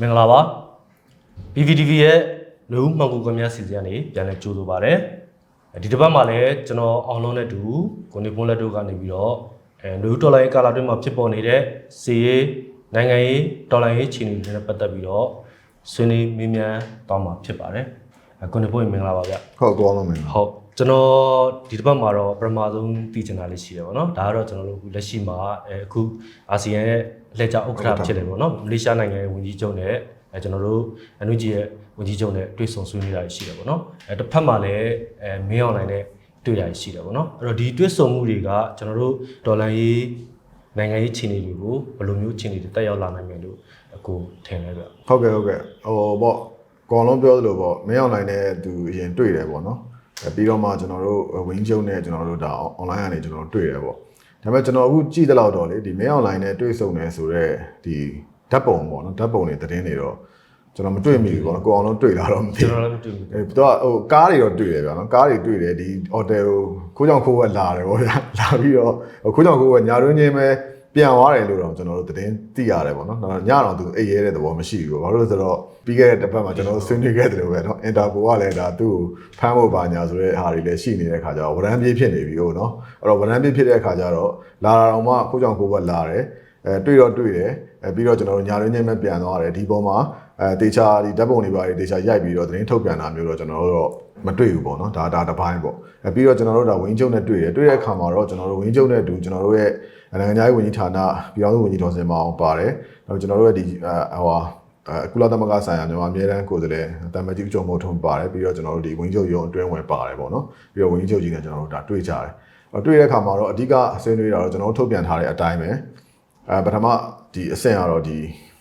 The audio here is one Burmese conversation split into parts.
မင်္ဂလာပါ PVTV ရဲ့လူမှန်ကူကမြစီစဉ်ကနေပြန်လဲကြိုးဆိုပါရစေဒီတစ်ပတ်မှာလည်းကျွန်တော်အောင်လုံးနဲ့တူကိုနေပွန်းလက်တို့ကနေပြီးတော့အဲလူဒေါ်လာရေးကာလာတွင်းမှာဖြစ်ပေါ်နေတဲ့စီရေးနိုင်ငံရေးဒေါ်လာရေးချီနေတွေနဲ့ပတ်သက်ပြီးတော့ဆွေးနွေးမြင်းမြန်တောင်းမှာဖြစ်ပါတယ်အဲကိုနေပွန်းမင်္ဂလာပါဗျဟုတ်ကောင်းလို့မင်္ဂလာဟုတ် ကျွန်တော်ဒီတစ်ပတ်မှာတော့ပထမဆုံးသိချင်တာလေးရှိတယ်ပေါ့နော်ဒါကတော့ကျွန်တော်တို့အခုလက်ရှိမှာအဲအခုအာဆီယံရဲ့အလှည့်ကျဥက္ကဋ္ဌဖြစ်တယ်ပေါ့နော်မလေးရှားနိုင်ငံရဲ့ဝန်ကြီးချုပ်နဲ့အဲကျွန်တော်တို့အနုကြီးရဲ့ဝန်ကြီးချုပ်နဲ့တွေ့ဆုံဆွေးနွေးတာရှိတယ်ပေါ့နော်အဲတစ်ဖက်မှာလည်းအဲမင်းအောင်လိုင်းနဲ့တွေ့တာရှိတယ်ပေါ့နော်အဲ့တော့ဒီတွေ့ဆုံမှုတွေကကျွန်တော်တို့ဒေါ်လာရေးနိုင်ငံရေးခြေအနေတွေကိုဘယ်လိုမျိုးခြေအနေတွေတက်ရောက်လာနိုင်မယ်လို့အကိုထင်လဲဗျဟုတ်ကဲ့ဟုတ်ကဲ့ဟိုပေါ့ကောင်းလုံးပြောသလိုပေါ့မင်းအောင်လိုင်းနဲ့သူအရင်တွေ့တယ်ပေါ့နော်အဲ ပြီးတော့မှကျွန်တော်တို့ဝင်းကျုံနဲ့ကျွန်တော်တို့ဒါ online ကနေကျွန်တော်တို့တွေ့တယ်ပေါ့ဒါပေမဲ့ကျွန်တော်အခုကြည့်တဲ့လောက်တော့လေဒီမင်းအောင်လိုင်းနဲ့တွေ့ဆုံနေဆိုတော့ဒီဓာတ်ပုံပေါ့နော်ဓာတ်ပုံတွေသတင်းတွေတော့ကျွန်တော်မတွေ့မိဘူးပေါ့နော်ကိုအောင်လုံးတွေ့လာတော့မသိကျွန်ဘူးတော်လည်းမတွေ့ဘူးအဲတော့ဟိုကားတွေတော့တွေ့တယ်ဗျာနော်ကားတွေတွေ့တယ်ဒီဟိုတယ်ကိုခိုးကြောင်ခိုးဝက်လာတယ်ဗောဗျာလာပြီးတော့ခိုးကြောင်ခိုးဝက်ညာတွင်းချင်းပဲ ပြန်သွားတယ်လို့တော့ကျွန်တော်တို့သတင်းသိရတယ်ဗောနော်တော့ညတော့သူအိပ်ရဲတဲ့သဘောမရှိဘူးဗောဘာလို့လဲဆိုတော့ပြီးခဲ့တဲ့တစ်ပတ်မှာကျွန်တော်တို့ဆွေးနွေးခဲ့တယ်လို့ပဲနော်အင်တာပိုကလည်းဒါသူ့ကိုဖမ်းဖို့ပါညာဆိုတဲ့ဟာတွေလည်းရှိနေတဲ့ခါကျတော့ဝရမ်းပြေးဖြစ်နေပြီဟုတ်နော်အဲ့တော့ဝရမ်းပြေးဖြစ်တဲ့ခါကျတော့လာတာတော့မှခိုးကြောင်ခိုးဝက်လာတယ်အဲတွေ့တော့တွေ့တယ်အဲပြီးတော့ကျွန်တော်တို့ညာတွင်းချင်းပဲပြန်သွားတယ်ဒီပုံမှာအဲတေချာဒီဓာတ်ပုံတွေပါတွေတေချာရိုက်ပြီးတော့သတင်းထုတ်ပြန်တာမျိုးတော့ကျွန်တော်တို့တော့မတွေ့ဘူးပေါ့နော်ဒါဒါတစ်ပိုင်းပေါ့အဲပြီးတော့ကျွန်တော်တို့ဒါဝင်းကျုံနဲ့တွေ့တယ်တွေ့တဲ့အခါမှာတော့ကျွန်တော်တို့ဝင်းကျုံနဲ့အတူကျွန်တော်တို့ရဲ့ နိုင်ငံခြားရေးဝန်ကြီးဌာနပြည်ထောင်စုဝန်ကြီးတော်စင်မအောင်ပါတယ်နောက်ကျွန်တော်တို့ရဲ့ဒီဟိုဟာအဲကုလသမဂ္ဂဆိုင်ရာမြန်မာအမြဲတမ်းကိုယ်စားလှယ်တမန်ကြီးကျော်မို့ထုံးပါတယ်ပြီးတော့ကျွန်တော်တို့ဒီဝင်းကျုံရုံအတွင်းဝင်ပါတယ်ပေါ့နော်ပြီးတော့ဝင်းကျုံကြီးနဲ့ကျွန်တော်တို့ဒါတွေ့ကြတယ်တွေ့တဲ့အခါမှာတော့အဓိကဆွေးနွေးတာတော့ကျွန်တော်တို့ထုတ်ပြန်ထားတဲ့အတိုင်းပဲအဲပထမဒီအဆင့်ကတော့ဒီ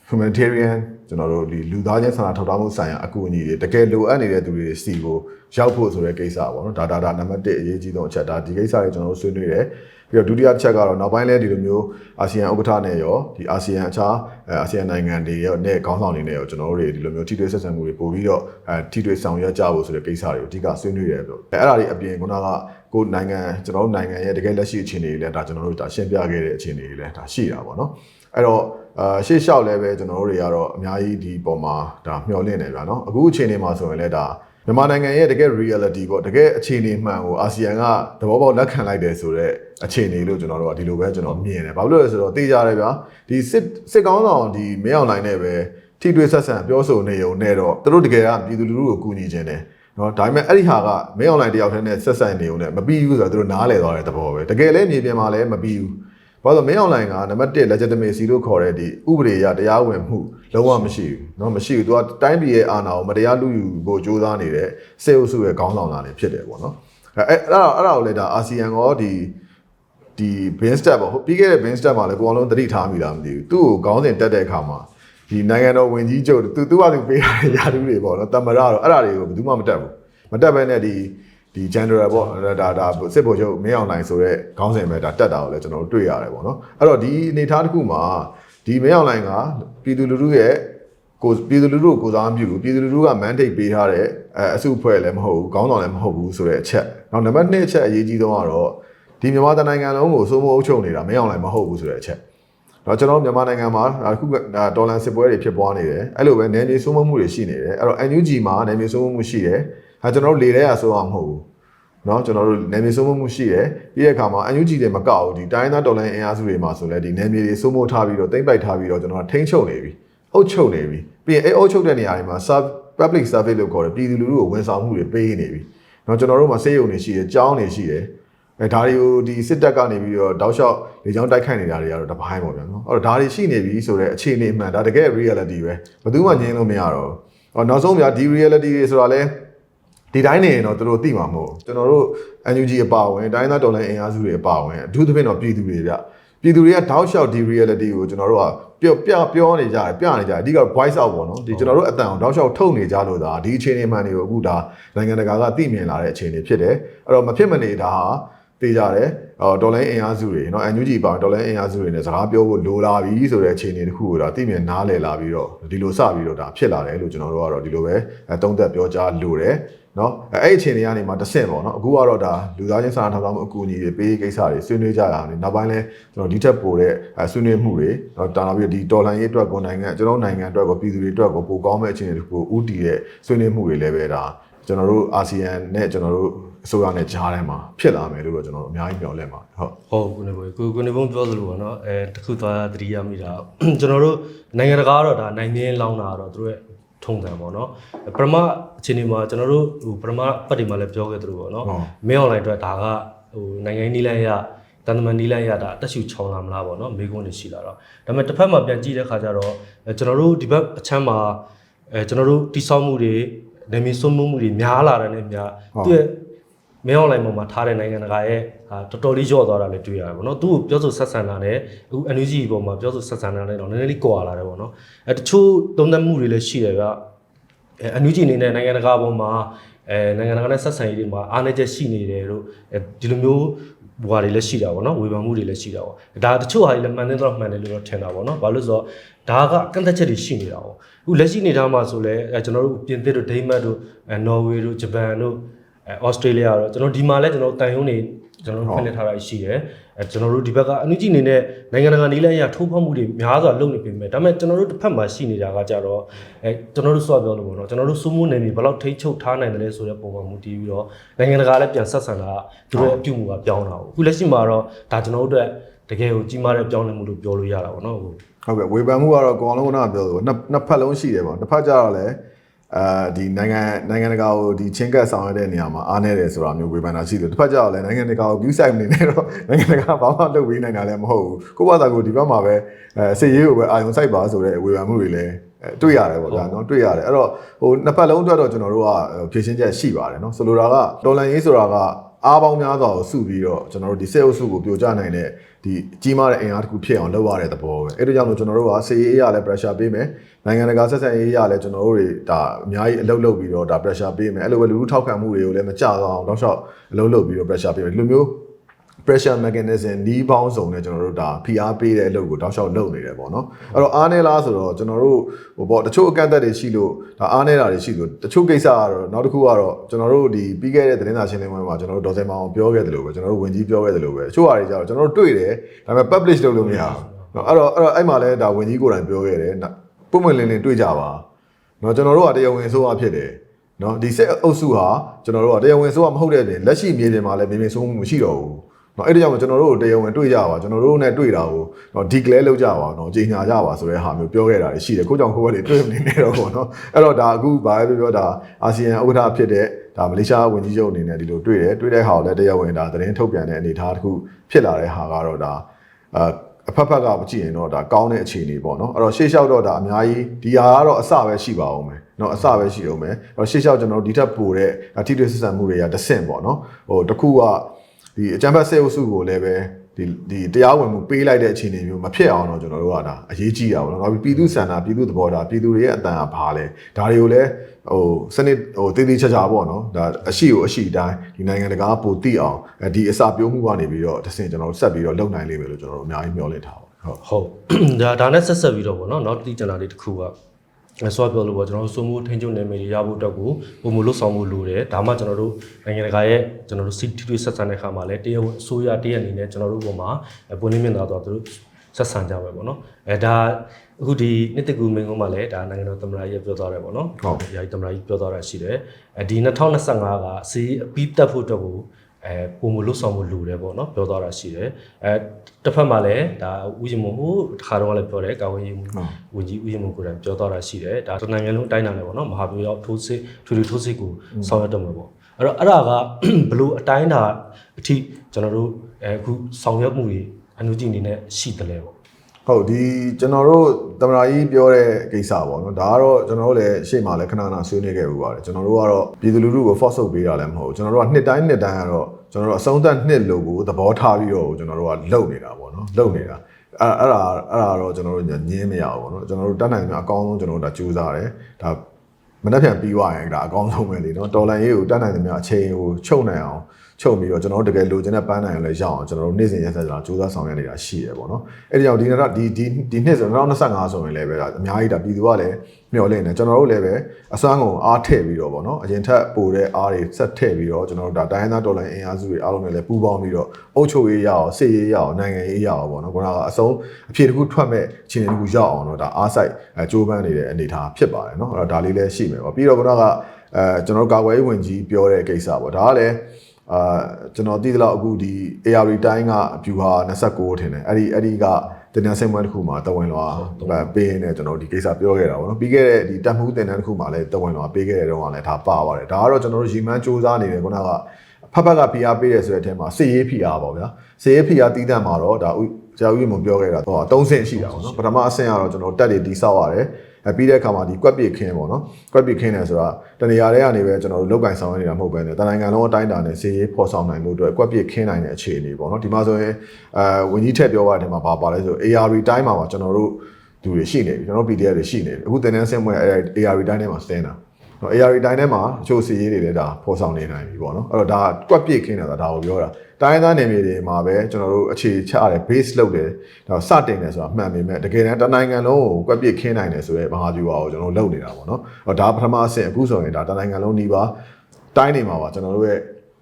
humanitarian ကျွန်တော်တို့ဒီလူသားချင်းစာနာထောက်ထားမှုဆိုင်ရာအကူအညီတွေတကယ်လိုအပ်နေတဲ့သူတွေစီကိုရောက်ဖို့ဆိုတဲ့ကိစ္စပေါ့နော်ဒါဒါဒါနံပါတ်1အရေးကြီးဆုံးအချက်ဒါဒီကိစ္စတွေကျွန်တော်တို့ဆွေးနွေးတယ် ပြီးတော့ဒုတိယတစ်ချက်ကတော့နောက်ပိုင်းလဲဒီလိုမျိုးအာဆီယံဥက္ကဋ္ဌနဲ့ရောဒီအာဆီယံအခြားအာဆီယံနိုင်ငံတွေရောနဲ့ခေါင်းဆောင်တွေနဲ့ရောကျွန်တော်တို့တွေဒီလိုမျိုးထိတွေ့ဆက်ဆံမှုတွေပို့ပြီးတော့အဲထိတွေ့ဆောင်ရွက်ကြဖို့ဆိုတဲ့ကိစ္စတွေကိုအဓိကဆွေးနွေးတယ်လို့အဲအဲ့ဒါတွေအပြင်ခုနကကိုယ်နိုင်ငံကျွန်တော်တို့နိုင်ငံရဲ့တကယ်လက်ရှိအခြေအနေတွေလည်းဒါကျွန်တော်တို့ဒါရှင်းပြခဲ့တဲ့အခြေအနေတွေလည်းဒါရှိတာပေါ့နော်အဲ့တော့အာရှေ့လျှောက်လည်းပဲကျွန်တော်တို့တွေကတော့အများကြီးဒီပုံမှာဒါမျှော်လင့်နေဗျာနော်အခုအခြေအနေမှာဆိုရင်လည်းဒါ မြန်မာနိုင်ငံရဲ့တကယ် reality ပေါ့တကယ်အခြေအနေမှန်ကိုအာဆီယံကသဘောပေါက်လက်ခံလိုက်တယ်ဆိုတော့အခြေအနေလို့ကျွန်တော်တို့ကဒီလိုပဲကျွန်တော်မြင်တယ်ဘာလို့လဲဆိုတော့သိကြတယ်ဗျာဒီစစ်စစ်ကောင်းဆောင်ဒီမင်းအောင်လိုင်းနဲ့ပဲထိတွေ့ဆက်ဆံပြောဆိုနေုံနဲ့တော့သူတို့တကယ်ကပြည်သူလူထုကိုကူညီခြင်းတယ်နော်ဒါပေမဲ့အဲ့ဒီဟာကမင်းအွန်လိုင်းတယောက်တည်းနဲ့ဆက်ဆိုင်နေုံနဲ့မပြီးဘူးဆိုတော့သူတို့နားလည်သွားတဲ့သဘောပဲတကယ်လည်းမြေပြင်မှာလည်းမပြီးဘူး ဘာလို့မင်းအွန်လိုင်းကနံပါတ်1 legitimacy လို့ခေါ်တဲ့ဒီဥပဒေအရတရားဝင်မှုလုံးဝမရှိဘူးเนาะမရှိဘူးသူကတိုင်းပြည်ရဲ့အာဏာကိုမတရားလူယူဖို့ကြိုးစားနေတဲ့စေအုပ်စုရဲ့ခေါင်းဆောင်လာနေဖြစ်တယ်ပေါ့နော်အဲအဲ့အဲ့ဒါအဲ့ဒါကိုလည်းဒါအာဆီယံရောဒီဒီ bin step ပေါ့ဟိုပြီးခဲ့တဲ့ bin step မှာလည်းကိုအောင်လုံးသတိထားမိလားမသိဘူးသူ့ကိုခေါင်းစဉ်တက်တဲ့အခါမှာဒီနိုင်ငံတော်ဝင်ကြီးချုပ်သူသူ့ဘာသူပေးရတဲ့ယာတူးတွေပေါ့နော်တမရတော့အဲ့ဒါတွေကိုဘယ်သူမှမတက်ဘူးမတက်ဘဲနဲ့ဒီ ဒီ general ပေါ့ဒါဒါစစ်ဗိုလ်ချုပ်မင်းအောင်လှိုင်ဆိုတဲ့ခေါင်းစဉ်ပဲဒါတက်တာကိုလည်းကျွန်တော်တို့တွေ့ရတယ်ပေါ့နော်အဲ့တော့ဒီအနေအထားတစ်ခုမှာဒီမင်းအောင်လှိုင်ကပြည်သူလူထုရဲ့ကိုပြည်သူလူထုကိုကိုစားမပြုဘူးပြည်သူလူထုက mandate ပေးထားတဲ့အဲအစုအဖွဲ့လည်းမဟုတ်ဘူးခေါင်းဆောင်လည်းမဟုတ်ဘူးဆိုတဲ့အချက်နောက်နံပါတ်2အချက်အရေးကြီးဆုံးကတော့ဒီမြန်မာတိုင်းနိုင်ငံလုံးကိုစိုးမိုးအုပ်ချုပ်နေတာမင်းအောင်လှိုင်မဟုတ်ဘူးဆိုတဲ့အချက်တော့ကျွန်တော်မြန်မာနိုင်ငံမှာအခုကဒေါ်လာစစ်ပွဲတွေဖြစ်ပွားနေတယ်အဲ့လိုပဲနယ်မြေစိုးမိုးမှုတွေရှိနေတယ်အဲ့တော့ NUG မှာနယ်မြေစိုးမိုးမှုရှိတယ် ဟာကျွန်တော်တို့လေထဲရဆိုအောင်မဟုတ်ဘူးเนาะကျွန်တော်တို့နယ်မြေစိုးမိုးမှုရှိတယ်ပြီးတဲ့အခါမှာ NUG တွေမကောက်ဘူးဒီတိုင်းသားဒေါ်လာအင်အားစုတွေမှာဆိုလဲဒီနယ်မြေတွေစိုးမိုးထားပြီးတော့တိမ့်ပိုက်ထားပြီးတော့ကျွန်တော်ထိန်းချုပ်နေပြီအုပ်ချုပ်နေပြီပြီးရင်အဲအုပ်ချုပ်တဲ့နေရာတွေမှာ sub public service လို့ခေါ်တယ်ပြည်သူလူထုကိုဝန်ဆောင်မှုတွေပေးနေပြီเนาะကျွန်တော်တို့မှာစေယုံတွေရှိတယ်ကြောင်းတွေရှိတယ်အဲဒါတွေကိုဒီစစ်တပ်ကနေပြီးတော့တောက်လျှောက်လေကြောင်းတိုက်ခိုက်နေတာတွေကတော့တပိုင်းပေါ့ဗျာနော်အဲ့တော့ဒါတွေရှိနေပြီဆိုတော့အခြေအနေအမှန်ဒါတကယ် reality ပဲဘယ်သူမှငြင်းလို့မရတော့ဘူးအော်နောက်ဆုံးဗျာဒီ reality တွေဆိုတာလဲ ဒီတိုင်းနေရင်တော့သူတို့သိမှာမဟုတ်ကျွန်တော်တို့ NUG အပါဝင်တိုင်းသားဒေါ်လာအင်အားစုတွေအပါဝင်အထူးသဖြင့်တော့ပြည်သူတွေဗျပြည်သူတွေကတောက်လျှောက်ဒီ reality ကိုကျွန်တော်တို့ကပြောပြပြောနေကြတယ်ပြနေကြတယ်အဓိက voice out ပေါ့နော်ဒီကျွန်တော်တို့အတန်အောင်တောက်လျှောက်ထုတ်နေကြလို့ဒါဒီအခြေအနေမှန်တွေကိုအခုဒါနိုင်ငံတကာကသိမြင်လာတဲ့အခြေအနေဖြစ်တယ်အဲ့တော့မဖြစ်မနေတာဟာသိကြတယ် အော်ဒေါ်လာအင်အားစုတွေနော်အန်ယူဂျီပါဒေါ်လာအင်အားစုတွေနဲ့စကားပြောဖို့လိုလာပြီဆိုတဲ့အခြေအနေတစ်ခုကိုဒါသိမြင်နားလည်လာပြီးတော့ဒီလိုစပြီးတော့ဒါဖြစ်လာတယ်လို့ကျွန်တော်တို့ကတော့ဒီလိုပဲသုံးသပ်ပြောကြားလိုတယ်နော်အဲ့အခြေအနေကနေမှတဆင့်ပေါ့နော်အခုကတော့ဒါလူသားချင်းစာနာထောက်ထားမှုအကူအညီတွေပေးကိစ္စတွေဆွေးနွေးကြတာနေနောက်ပိုင်းလဲကျွန်တော်ဒီထက်ပိုတဲ့ဆွေးနွေးမှုတွေတော့တာလာပြီးဒီတော်လှန်ရေးအတွက်ကိုနိုင်ငံကျွန်တော်နိုင်ငံအတွက်ကိုပြည်သူတွေအတွက်ကိုပိုကောင်းမဲ့အခြေအနေတွေကိုဦးတည်တဲ့ဆွေးနွေးမှုတွေလည်းပဲဒါကျွန်တော်တို့အာဆီယံနဲ့ကျွန်တော်တို့ အစိုးရနဲ့ကြားထဲမှာဖြစ်လာမယ်လို့တော့ကျွန်တော်တို့အများကြီးမျှော်လင့်ပါတယ်ဟုတ်ဟုတ်ကုနေဘုံကိုကုနေဘုံပြောသလိုပေါ့နော်အဲတခုသွားသတိရမိတာကျွန်တော်တို့နိုင်ငံတကာကတော့ဒါနိုင်မြင်းလောင်းတာကတော့သူတို့ရဲ့ထုံးစံပေါ့နော်ပရမအခြေအနေမှာကျွန်တော်တို့ဟိုပရမပတ်တွေမှာလည်းပြောခဲ့သလိုပေါ့နော်ဟုတ်မင်းအွန်လိုင်းအတွက်ဒါကဟိုနိုင်ငံရေးနီးလန်းရတန်တမန်နီးလန်းရတာတက်ရှူချောင်းလာမလားပေါ့နော်မိကုန်းတွေရှိလာတော့ဒါပေမဲ့တစ်ဖက်မှာပြန်ကြည့်တဲ့ခါကျတော့အဲကျွန်တော်တို့ဒီဘက်အချမ်းမှာအဲကျွန်တော်တို့တိဆောက်မှုတွေနေမီစွန်းမှုမှုတွေများလာတဲ့နဲ့များဟုတ်သူ့ရဲ့ မင်းအွန်လိုင်းပေါ်မှာထားတဲ့နိုင်ငံတကာရဲ့ဟာတော်တော်လေးကြော့သွားတာလည်းတွေ့ရတယ်ပေါ့နော်သူ့ကိုပြောဆိုဆက်ဆံတာနဲ့အခု NUG ပေါ်မှာပြောဆိုဆက်ဆံတာနဲ့တော့နည်းနည်းလေးကွာလာတယ်ပေါ့နော်အဲတချို့သုံးသပ်မှုတွေလည်းရှိတယ်ဗျအဲ NUG အနေနဲ့နိုင်ငံတကာပေါ်မှာအဲနိုင်ငံတကာနဲ့ဆက်ဆံရေးတွေမှာအားနည်းချက်ရှိနေတယ်လို့အဲဒီလိုမျိုးဘွာတွေလည်းရှိတာပေါ့နော်ဝေဖန်မှုတွေလည်းရှိတာပေါ့ဒါတချို့ဟာတွေလည်းမှန်တယ်တော့မှန်တယ်လို့တော့ထင်တာပေါ့နော်ဘာလို့လဲဆိုတော့ဒါကကန့်သက်ချက်တွေရှိနေတာပေါ့အခုလက်ရှိနေသားမှာဆိုလဲအဲကျွန်တော်တို့ပြင်သစ်တို့ဒိန်းမတ်တို့အဲနော်ဝေတို့ဂျပန်တို့ အဲဩစတြေးလျကတော့ကျွန်တော်ဒီမှာလည်းကျွန်တော်တန်ရုံးနေကျွန်တော်တို့ဖွင့်လှစ်ထားတာရှိတယ်အဲကျွန်တော်တို့ဒီဘက်ကအနုကြီးအနေနဲ့နိုင်ငံတကာနည်းလမ်းအရထိုးဖောက်မှုတွေများစွာလုပ်နေပေမဲ့ဒါပေမဲ့ကျွန်တော်တို့တစ်ဖက်မှာရှိနေတာကကြတော့အဲကျွန်တော်တို့ဆိုပြောလို့ပေါ့နော်ကျွန်တော်တို့စိုးမိုးနေပြီဘယ်လောက်ထိန်းချုပ်ထားနိုင်တယ်လဲဆိုတဲ့ပုံမှန်မူတည်ပြီးတော့နိုင်ငံတကာလည်းပြန်ဆက်ဆံတာသူတို့ရဲ့အပြုအမူကပြောင်းတာပေါ့အခုလက်ရှိမှာတော့ဒါကျွန်တော်တို့အတွက်တကယ်ကိုကြီးမားတဲ့ပြောင်းလဲမှုလို့ပြောလို့ရတာပေါ့နော်ဟုတ်ဟုတ်ကဲ့ဝေဖန်မှုကတော့ကိုအောင်လုံးကပြောလို့နှစ်နှစ်ဖက်လုံးရှိတယ်ပေါ့တစ်ဖက်ကျတော့လည်း အာဒီနိုင်ငံနိုင်ငံတကာကိုဒီချင်းကပ်ဆောင်ရတဲ့နေရာမှာအားနေတယ်ဆိုတာမျိုးဝေဖန်တာရှိတယ်တစ်ဖက်ကျတော့လည်းနိုင်ငံတကာကို view site နေနေတော့နိုင်ငံတကာဘာမှလုပ်ပေးနိုင်တာလည်းမဟုတ်ဘူးကိုယ့်ဘာသာကိုဒီဘက်မှာပဲအဲစစ်ရေးကိုပဲအာရုံစိုက်ပါဆိုတဲ့ဝေဖန်မှုတွေလည်းအဲတွေ့ရတယ်ပေါ့ဗျာနော်တွေ့ရတယ်အဲ့တော့ဟိုနှစ်ဖက်လုံးအတွက်တော့ကျွန်တော်တို့ကဖြည့်ရှင်းချက်ရှိပါတယ်နော်ဆိုလိုတာကတော်လန်ရေးဆိုတာကအားပေါင်းများစွာကိုစုပြီးတော့ကျွန်တော်တို့ဒီစစ်အုပ်စုကိုပြိုကျနိုင်တဲ့ဒီကြီးမားတဲ့အင်အားတစ်ခုဖြစ်အောင်လုပ်ရတဲ့သဘောပဲအဲ့ဒါကြောင့်မို့ကျွန်တော်တို့ကစစ်ရေးအရာလည်း pressure ပေးမယ် နိုင်ငံတကာဆက်ဆံရေးအရာလည်းကျွန်တော်တို့တွေဒါအများကြီးအလုပ်လုပ်ပြီးတော့ဒါ pressure ပေးမယ်အဲ့လိုပဲလူလူထောက်ခံမှုတွေကိုလည်းမကြတော့အောင်တော့ရှောက်အလုပ်လုပ်ပြီးတော့ pressure ပေးမယ်ဒီလိုမျိုး pressure mechanism နီးပေါင်းစုံနဲ့ကျွန်တော်တို့ဒါဖိအားပေးတဲ့အလုပ်ကိုတောက်လျှောက်လုပ်နေတယ်ပေါ့နော်အဲ့တော့အားနေလားဆိုတော့ကျွန်တော်တို့ဟိုပေါ့တချို့အကန့်အသတ်တွေရှိလို့ဒါအားနေတာတွေရှိလို့တချို့ကိစ္စကတော့နောက်တစ်ခုကတော့ကျွန်တော်တို့ဒီပြီးခဲ့တဲ့သတင်းစာရှင်းလင်းပွဲမှာကျွန်တော်တို့ဒေါ်စင်မောင်ပြောခဲ့တယ်လို့ပဲကျွန်တော်တို့ဝင်ကြီးပြောခဲ့တယ်လို့ပဲတချို့ဟာတွေကျတော့ကျွန်တော်တို့တွေ့တယ်ဒါပေမဲ့ publish လုပ်လို့မရဘူးနော်အဲ့တော့အဲ့တော့အဲ့မှာလဲဒါဝင်ကြီးကိုယ်တိုင်ပြောခဲ့တယ် ပုံမှန်လင်းလင်းတွေ့ကြပါနော်ကျွန်တော်တို့ကတရားဝင်ဆိုးအဖြစ်တယ်နော်ဒီစက်အုပ်စုဟာကျွန်တော်တို့ကတရားဝင်ဆိုးကမဟုတ်တဲ့ပြင်လက်ရှိမြေပြင်မှာလည်းမြေပြင်ဆိုးမှုမရှိတော့ဘူး เนาะအဲ့ဒါကြောင့်မို့ကျွန်တော်တို့တရားဝင်တွေ့ကြပါကျွန်တော်တို့နဲ့တွေ့တာကိုเนาะ declare လုပ်ကြပါเนาะကြေညာကြပါဆိုတဲ့ဟာမျိုးပြောခဲ့တာရှိတယ်ကိုကြောင့်ကိုယ်ကလေတွေ့မနေနဲ့တော့ပေါ့เนาะအဲ့တော့ဒါအခုဘာပဲပြောပြောဒါအာဆီယံဥက္ကဋ္ဌဖြစ်တဲ့ဒါမလေးရှားဝန်ကြီးချုပ်အနေနဲ့ဒီလိုတွေ့တယ်တွေ့တဲ့ဟာကိုလည်းတရားဝင်ဒါသတင်းထုတ်ပြန်တဲ့အနေအထားတစ်ခုဖြစ်လာတဲ့ဟာကတော့ဒါအာ အဖက်ဖက်ကမကြည့်ရင်တော့ဒါကောင်းတဲ့အခြေအနေပေါ့နော်အဲ့တော့ရှေ့လျှောက်တော့ဒါအများကြီးဒီဟာကတော့အစပဲရှိပါအောင်မယ်နော်အစပဲရှိအောင်မယ်အဲ့တော့ရှေ့လျှောက်ကျွန်တော်တို့ဒီထက်ပိုတဲ့ထိတွေ့ဆက်ဆံမှုတွေကတဆင့်ပေါ့နော်ဟိုတခုကဒီအကြံဖတ်ဆဲအုပ်စုကိုလည်းပဲ ဒီဒီတရားဝင်မှုပေးလိုက်တဲ့အခြေအနေမျိုးမဖြစ်အောင်တော့ကျွန်တော်တို့ကဒါအရေးကြီးတာပေါ့နော်။နောက်ပြီးပြည်သူစံနာပြည်သူသဘောထားပြည်သူတွေရဲ့အတန်အဘာလဲဒါတွေကိုလည်းဟိုစနစ်ဟိုတည်တည်ချာချာပေါ့နော်။ဒါအရှိကိုအရှိတိုင်းဒီနိုင်ငံတကာပိုတိအောင်ဒီအစာပြိုးမှုကနေပြီးတော့တစ်ဆင့်ကျွန်တော်တို့ဆက်ပြီးတော့လုပ်နိုင်လိမ့်မယ်လို့ကျွန်တော်တို့အများကြီးမျှော်လင့်ထားပါဟုတ်ဟုတ်ဒါဒါနဲ့ဆက်ဆက်ပြီးတော့ဗောနော်နောက်တစ်ကြံတာလေးတစ်ခုက အဲဆိုပြောလို့ပေါ့ကျွန်တော်တို့စုံမှုထင်းကျုံနယ်မြေတွေရဖို့အတွက်ကိုပုံမလို့ဆောင်ဖို့လိုတယ်ဒါမှကျွန်တော်တို့နိုင်ငံတကာရဲ့ကျွန်တော်တို့စီတီတွေဆက်ဆံတဲ့ခါမှာလည်းတရားဝင်အစိုးရတရက်အနေနဲ့ကျွန်တော်တို့ပုံမှာပွင့်လင်းမြင်သာတော့သူတို့ဆက်ဆံကြမယ်ပေါ့နော်အဲဒါအခုဒီနှစ်တကူမင်းကုန်းမှာလည်းဒါနိုင်ငံတော်သမ္မတကြီးပြောသွားတယ်ပေါ့နော်ဟုတ်ရာကြီးသမ္မတကြီးပြောသွားတာရှိတယ်အဲဒီ2025ကစီးအပြီးတက်ဖို့အတွက်ကို အဲပုံမလို့ဆောင်ဖို့လိုတယ်ပေါ့နော်ပြောသွားတာရှိတယ်အဲတစ်ဖက်မှာလည်းဒါဥယျာဉ်မို့ဟိုတစ်ခါတော့လည်းပြောတယ်ကာဝေးရေးမှုဟုတ်ဝန်ကြီးဥယျာဉ်မှုကိုယ်တိုင်ပြောသွားတာရှိတယ်ဒါတနိုင်ငံလုံးအတိုင်းအတာနဲ့ပေါ့နော်မဟာဗျူဟာထိုးစစ်ထွေထွေထိုးစစ်ကိုဆောင်ရွက်တော့မှာပေါ့အဲ့တော့အဲ့ဒါကဘလို့အတိုင်းအတာအထိကျွန်တော်တို့အဲအခုဆောင်ရွက်မှုတွေအနုကြည့်အနေနဲ့ရှိတယ်လေပေါ့ ဟုတ်ဒီကျွန်တော်တို့သမရာကြီးပြောတဲ့ကိစ္စပေါ့နော်ဒါကတော့ကျွန်တော်တို့လည်းရှေ့မှာလည်းခဏခဏဆွေးနွေးခဲ့ပြီးပါတယ်ကျွန်တော်တို့ကတော့ပြည်သူလူထုကို force ဆုပ်ပေးတာလည်းမဟုတ်ဘူးကျွန်တော်တို့ကနှစ်တိုင်းနှစ်တိုင်းကတော့ကျွန်တော်တို့အဆုံးသတ်နှစ်လို့ကိုသဘောထားပြီးတော့ကျွန်တော်တို့ကလုပ်နေတာပေါ့နော်လုပ်နေတာအဲ့အဲ့ဒါအဲ့ဒါတော့ကျွန်တော်တို့ညင်းမရဘူးပေါ့နော်ကျွန်တော်တို့တတ်နိုင်တဲ့အကောင်းဆုံးကျွန်တော်တို့ဒါကြိုးစားတယ်ဒါမနေ့ပြန်ပြီးသွားရင်ဒါအကောင်းဆုံးပဲလေနော်တော်လန်ရေးကိုတတ်နိုင်သမျှအချိန်ကိုချုပ်နိုင်အောင် ချုပ်ပြီးတော့ကျွန်တော်တို့တကယ်လိုချင်တဲ့ပန်းနိုင်ကိုလည်းရအောင်ကျွန်တော်တို့နေ့စဉ်ရက်ဆက်ကြတာစူးစမ်းဆောင်ရွက်နေတာရှိရပေါ့နော်အဲ့ဒီကြောင့်ဒီနေ့တော့ဒီဒီဒီနှစ်ဆို2025ဆိုရင်လည်းပဲဒါအများကြီးဒါပြည်သူကလည်းမျှော်လင့်နေကျွန်တော်တို့လည်းပဲအစွမ်းကုန်အားထည့်ပြီးတော့ပေါ့နော်အရင်ထက်ပိုတဲ့အားတွေဆက်ထည့်ပြီးတော့ကျွန်တော်တို့ဒါတိုင်းရင်းသားဒေါ်လာအင်အားစုတွေအားလုံးနဲ့လည်းပူးပေါင်းပြီးတော့အုပ်ချုပ်ရေးရအောင်စစ်ရေးရအောင်နိုင်ငံရေးရအောင်ပေါ့နော်ခုနကအဆုံးအဖြေတစ်ခုထွက်မဲ့ခြေနေတစ်ခုရောက်အောင်တော့ဒါအားစိုက်အဲကြိုးပမ်းနေတဲ့အနေအထားဖြစ်ပါတယ်နော်အဲ့တော့ဒါလေးလည်းရှိမယ်ပေါ့ပြီးတော့ခုနကအဲကျွန်တော်တို့ကာကွယ်ရေးဝန်ကြီးပြောတဲ့ကိစ္စပေါ့ဒါကလည်း အာကျွန်တော်သိသလောက်အခုဒီ AR တိုင်းကအဖြူဟာ29ထင်တယ်အဲ့ဒီအဲ့ဒီကတင်နန်းစိတ်မွဲတစ်ခုမှာတဝင်လောပေးရင်းနဲ့ကျွန်တော်ဒီကိစ္စပြောခဲ့တာပေါ့နော်ပြီးခဲ့တဲ့ဒီတက်မှုတင်နန်းတစ်ခုမှာလည်းတဝင်လောပေးခဲ့တဲ့တော့ကလည်းဒါပါပါတယ်ဒါကတော့ကျွန်တော်တို့ရီမန်းစူးစမ်းနေတယ်ခုနကဖက်ဖက်က PR ပေးတယ်ဆိုတဲ့အထက်မှာစစ်ရေး PR ပေါ့ဗျာစစ်ရေး PR တီးတန့်မှာတော့ဒါဥဆရာဦးမပြောခဲ့တာတော့၃ဆင့်ရှိတာပေါ့နော်ပထမအဆင့်ကတော့ကျွန်တော်တက်တွေတီးဆောက်ရတယ် အဲပြီးတဲ့အခါမှာဒီကွက်ပစ်ခင်းပေါ့နော်ကွက်ပစ်ခင်းတယ်ဆိုတာတနေရာတွေကနေပဲကျွန်တော်တို့လောက်ကင်ဆောင်ရနေတာမဟုတ်ဘဲနဲ့တနိုင်ငံလုံးအတိုင်းအတာနဲ့စီရေးဖော်ဆောင်နိုင်မှုအတွက်ကွက်ပစ်ခင်းနိုင်တဲ့အခြေအနေပေါ့နော်ဒီမှာဆိုရင်အဲဝန်ကြီးထက်ပြောပါတယ်ဒီမှာပါပါလဲဆို AR တိုင်းမှာပါကျွန်တော်တို့သူတွေရှိနေပြီကျွန်တော် PDF တွေရှိနေပြီအခုတင်တန်းဆင်းမွဲအဲ AR တိုင်းထဲမှာစတင်တာနော် AR တိုင်းထဲမှာအချို့စီရေးတွေလည်းဒါဖော်ဆောင်နေနိုင်ပြီပေါ့နော်အဲ့တော့ဒါကွက်ပစ်ခင်းတာဒါကိုပြောတာ တိုင်းသားနယ်မြေတွေမှာပဲကျွန်တော်တို့အခြေချရတယ် base လုပ်တယ်ဒါစတင်တယ်ဆိုတာမှန်ပေမဲ့တကယ်တမ်းတနိုင်ငံလုံးကိုကွက်ပစ်ခင်းနိုင်တယ်ဆိုရဲမဟာဗျူဟာကိုကျွန်တော်တို့လုပ်နေတာပေါ့နော်အဲ့တော့ဒါပထမအဆင့်အခုဆိုရင်ဒါတနိုင်ငံလုံးနှီးပါတိုင်းနေမှာပါကျွန်တော်တို့ရဲ့